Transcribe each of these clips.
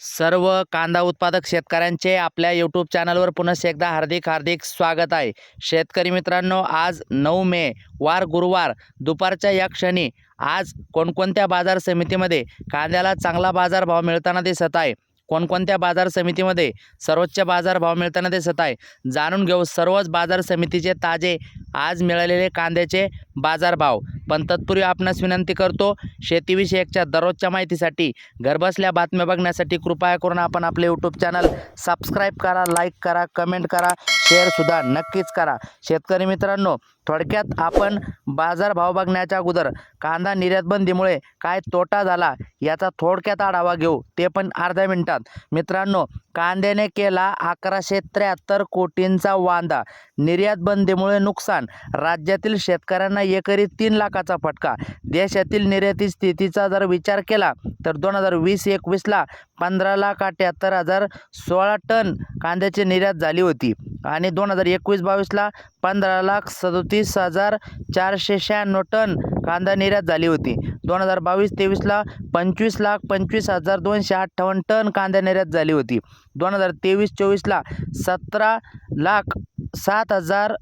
सर्व कांदा उत्पादक शेतकऱ्यांचे आपल्या यूट्यूब चॅनलवर पुन्हा एकदा हार्दिक हार्दिक स्वागत आहे. शेतकरी मित्रांनो आज नऊ मे वार गुरुवार दुपारच्या या क्षणी आज कोणकोणत्या बाजार समितीमध्ये कांद्याला चांगला बाजारभाव मिळताना दिसत आहे? कोणकोणत्या बाजार समितीमध्ये सर्वोच्च बाजारभाव मिळताना दिसत आहे? जाणून घेऊ सर्वच बाजार समितीचे ताजे आज मिळालेले कांद्याचे बाजारभाव. पण तत्पूर्वी आपणास विनंती करतो शेतीविषयकच्या दररोजच्या माहितीसाठी घरबसल्या बातम्या बघण्यासाठी कृपया करून आपण आपले यूट्यूब चॅनल सबस्क्राईब करा लाईक करा कमेंट करा. शेअरसुद्धा नक्कीच करा. शेतकरी मित्रांनो थोडक्यात आपण बाजारभाव बघण्याच्या अगोदर कांदा निर्यातबंदीमुळे काय तोटा झाला याचा थोडक्यात आढावा घेऊ. ते पण अर्ध्या मिनिटात. मित्रांनो कांद्याने केला अकराशे त्र्याहत्तर कोटींचा वांदा. निर्यात बंदीमुळे नुकसान. राज्यातील शेतकऱ्यांना एकरी तीन लाखाचा फटका. देशातील निर्याती स्थितीचा जर विचार केला तर दोन हजार वीस एकवीसला पंधरा लाख अठ्याहत्तर हजार सोळा टन कांद्याची निर्यात झाली होती. आणि दोन हजार एकवीस बावीसला पंधरा लाख सदोतीस हजार चारशे शहाण्णव टन कांदा निर्यात झाली होती. दोन हजार बावीस तेवीसला पंचवीस लाख पंचवीस हजार दोनशे अठ्ठावन्न टन कांदा निर्यात झाली होती. दोन हजार तेवीस चोवीसला सतरा लाख सात हजार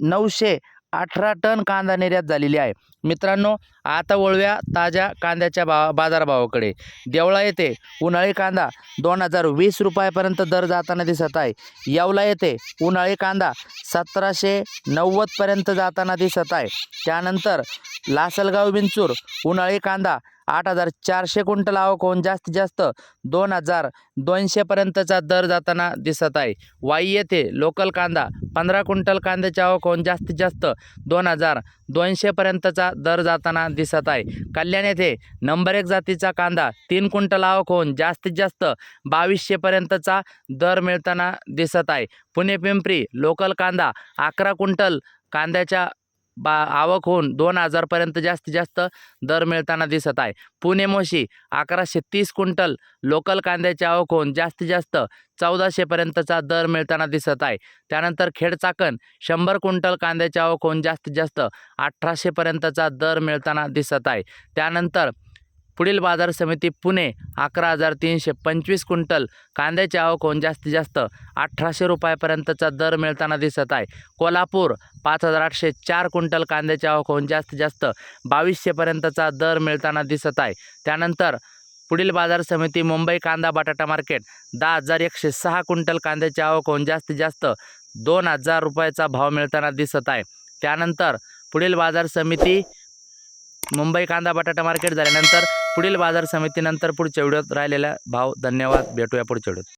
नऊशे अठरा टन कांदा निर्यात झालेली आहे. मित्रांनो आता वळव्या ताज्या कांद्याच्या बा बाजारभावाकडे. देवळा येथे उन्हाळी कांदा दोन हजार वीस रुपयापर्यंत दर जाताना दिसत आहे. येवला येथे उन्हाळी कांदा सतराशे नव्वदपर्यंत जाताना दिसत आहे. त्यानंतर लासलगाव बिंचूर उन्हाळी कांदा आठ हजार चारशे क्विंटल आवक होऊन जास्तीत जास्त दोन हजार दोनशेपर्यंतचा दर जाताना दिसत आहे. वाई येथे लोकल कांदा पंधरा क्विंटल कांद्याची आवक होऊन जास्तीत जास्त दोन हजार दोनशेपर्यंतचा दर जाताना दिसत आहे. कल्याण येथे नंबर एक जातीचा कांदा तीन क्विंटल आवक होऊन जास्तीत जास्त बावीसशेपर्यंतचा दर मिळताना दिसत आहे. पुणे पिंपरी लोकल कांदा अकरा क्विंटल कांद्याच्या बा आवक होऊन दोन हजारपर्यंत जास्तीत जास्त दर मिळताना दिसत आहे. पुणे मोशी अकराशे तीस क्विंटल लोकल कांद्याची आवक होऊन जास्तीत जास्त चौदाशेपर्यंतचा दर मिळताना दिसत आहे. त्यानंतर खेडचाकण शंभर क्विंटल कांद्याची आवक होऊन जास्तीत जास्त अठराशेपर्यंतचा दर मिळताना दिसत आहे. त्यानंतर पुढील बाजार समिती पुणे अकरा हजार तीनशे पंचवीस क्विंटल. कांद्याची आवक होऊन जास्तीत जास्त? अठराशे रुपयापर्यंतचा दर मिळताना दिसत आहे. कोल्हापूर पाच हजार आठशे चार क्विंटल कांद्याची आवक होऊन जास्तीत जास्त? बावीसशेपर्यंतचा दर मिळताना दिसत आहे. त्यानंतर पुढील बाजार समिती मुंबई कांदा बटाटा मार्केट दहा हजार एकशे सहा क्विंटल कांद्याची आवक होऊन जास्तीत जास्त? दोन हजार रुपयाचा भाव मिळताना दिसत आहे. त्यानंतर पुढील बाजार समिती मुंबई कांदा बटाटा मार्केट झाल्यानंतर पुढील बाजार समितीनंतर पुढच्या व्हिडिओत राहिलेला भाव धन्यवाद. भेटूया पुढच्या व्हिडिओत.